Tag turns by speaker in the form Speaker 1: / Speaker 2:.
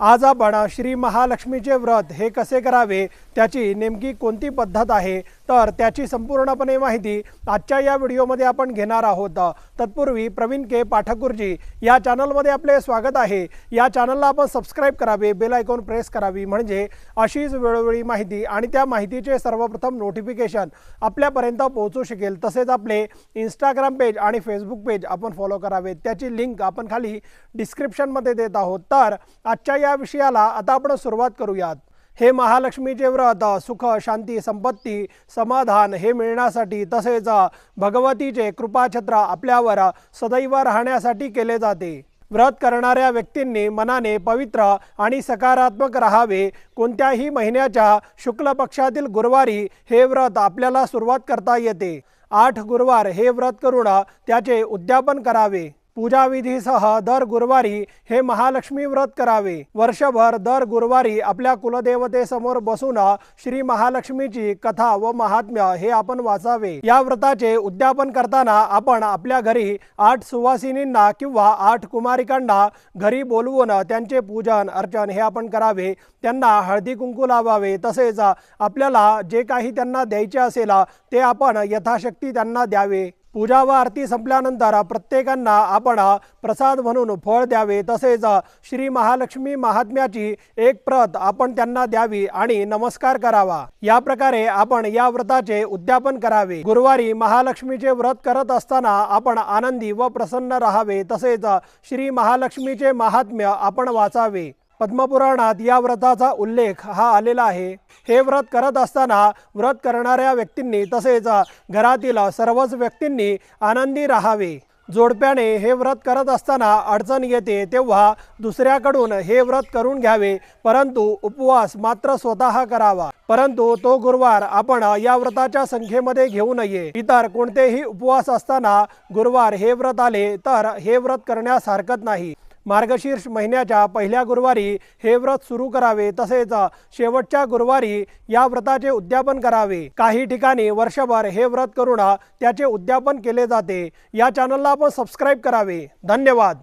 Speaker 1: आज आपण श्री महालक्ष्मीचे व्रत हे कसे करावे त्याची नेमकी कोणती पद्धत आहे? तर त्याची संपूर्णपणे माहिती आजच्या या व्हिडिओमध्ये आपण घेणार आहोत. तत्पूर्वी प्रवीण के. पाठकूरजी या चॅनलमध्ये आपले स्वागत आहे. या चॅनलला आपण सबस्क्राईब करावे बेल आयकॉन प्रेस करावी म्हणजे अशीच वेळोवेळी माहिती आणि त्या माहितीचे सर्वप्रथम नोटिफिकेशन आपल्यापर्यंत पोहोचू शकेल. तसेच आपले इंस्टाग्राम पेज आणि फेसबुक पेज आपण फॉलो करावे त्याची लिंक आपण खाली डिस्क्रिप्शनमध्ये देत आहोत. तर आजच्या या विषयाला आता आपण सुरुवात करूयात. हे महालक्ष्मीचे व्रत सुख शांती संपत्ती समाधान हे मिळण्यासाठी तसेच भगवतीचे कृपाछत्र आपल्यावर सदैव राहण्यासाठी केले जाते. व्रत करणाऱ्या व्यक्तींनी मनाने पवित्र आणि सकारात्मक राहावे. कोणत्याही महिन्याच्या शुक्ल पक्षातील गुरुवारी हे व्रत आपल्याला सुरुवात करता येते. आठ गुरुवार हे व्रत करून त्याचे उद्यापन करावे. पूजाविधीसह दर गुरुवारी हे महालक्ष्मी व्रत करावे. वर्षभर दर गुरुवारी आपल्या कुलदेवतेसमोर बसून श्री महालक्ष्मीची कथा व महात्म्य हे आपण वाचावे. या व्रताचे उद्यापन करताना आपण आपल्या घरी आठ सुवासिनींना किंवा आठ कुमारिकांना घरी बोलवून त्यांचे पूजन अर्चन हे आपण करावे. त्यांना हळदी कुंकू लावावे. तसेच आपल्याला जे काही त्यांना द्यायचे असेल ते आपण यथाशक्ती त्यांना द्यावे. पूजा व आरती संपल्यानंतर प्रत्येकांना आपण प्रसाद म्हणून फळ द्यावे तसेच श्री महालक्ष्मी महात्म्याची एक प्रत आपण त्यांना द्यावी आणि नमस्कार करावा. या प्रकारे आपण या व्रताचे उद्यापन करावे. गुरुवारी महालक्ष्मीचे व्रत करत असताना आपण आनंदी व प्रसन्न राहावे तसेच श्री महालक्ष्मीचे महात्म्य आपण वाचावे. पद्मपुराणात या व्रताचा उल्लेख हा आलेला आहे. हे व्रत करत असताना व्रत करणाऱ्या व्यक्तींनी तसेच घरातील सर्वच व्यक्तींनी आनंदी राहावे. जोडप्याने हे व्रत करत असताना अडचण येते तेव्हा दुसऱ्याकडून हे व्रत करून घ्यावे परंतु उपवास मात्र स्वतः करावा. परंतु तो गुरुवार आपण या व्रताच्या संख्येमध्ये घेऊ नये. इतर कोणतेही उपवास असताना गुरुवार हे व्रत आले तर हे व्रत करण्यास हरकत नाही. मार्गशीर्ष महिन्याच्या पहिल्या गुरुवारी हे व्रत सुरू करावे तसेच शेवटच्या गुरुवारी या व्रताचे उद्यापन करावे. काही ठिकाणी वर्षभर हे व्रत करून त्याचे उद्यापन केले जाते. या चॅनलला आपण सबस्क्राईब करावे. धन्यवाद.